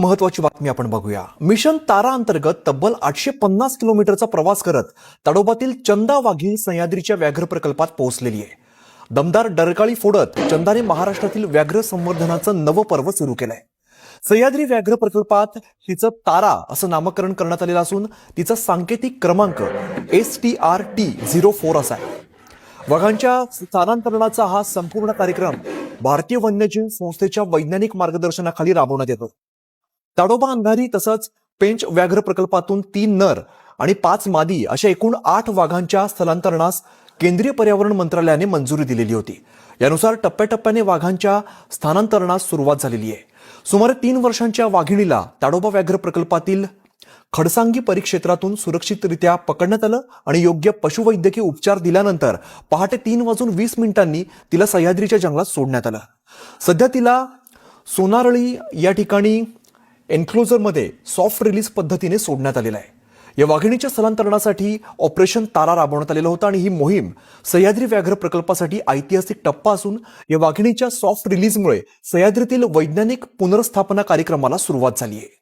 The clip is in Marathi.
महत्वाची बातमी आपण बघूया. मिशन तारा अंतर्गत तब्बल आठशे पन्नास किलोमीटरचा प्रवास करत ताडोबातील चंदा वाघीण सह्याद्रीच्या व्याघ्र प्रकल्पात पोहोचलेली आहे. दमदार डरकाळी फोडत चंदाने महाराष्ट्रातील व्याघ्र संवर्धनाचं नवं पर्व सुरू केलंय. सह्याद्री व्याघ्र प्रकल्पात तिचं तारा असं नामकरण करण्यात आलेलं असून तिचा सांकेतिक क्रमांक S T R T zero four असा आहे. वाघांच्या स्थानांतरणाचा हा संपूर्ण कार्यक्रम भारतीय वन्यजीव संस्थेच्या वैज्ञानिक मार्गदर्शनाखाली राबवण्यात येतो. ताडोबा अंधारी तसंच पेंच व्याघ्र प्रकल्पातून तीन नर आणि पाच मादी अशा एकूण आठ वाघांच्या स्थलांतरणास केंद्रीय पर्यावरण मंत्रालयाने मंजुरी दिलेली होती. यानुसार टप्प्याटप्प्याने वाघांच्या स्थानांतरणास सुरुवात झालेली आहे. सुमारे तीन वर्षांच्या वाघिणीला ताडोबा व्याघ्र प्रकल्पातील खडसांगी परिक्षेत्रातून सुरक्षितरित्या पकडण्यात आलं आणि योग्य पशुवैद्यकीय उपचार दिल्यानंतर पहाटे तीन वाजून वीस मिनिटांनी तिला सह्याद्रीच्या जंगलात सोडण्यात आलं. सध्या तिला सोनारळी या ठिकाणी एन्क्लोजरमध्ये सॉफ्ट रिलीज पद्धतीने सोडण्यात आलेलं आहे. या वाघिणीच्या स्थलांतरणासाठी ऑपरेशन तारा राबवण्यात आलेलं होतं आणि ही मोहीम सह्याद्री व्याघ्र प्रकल्पासाठी ऐतिहासिक टप्पा असून या वाघिणीच्या सॉफ्ट रिलीजमुळे सह्याद्रीतील वैज्ञानिक पुनर्स्थापना कार्यक्रमाला सुरुवात झाली आहे.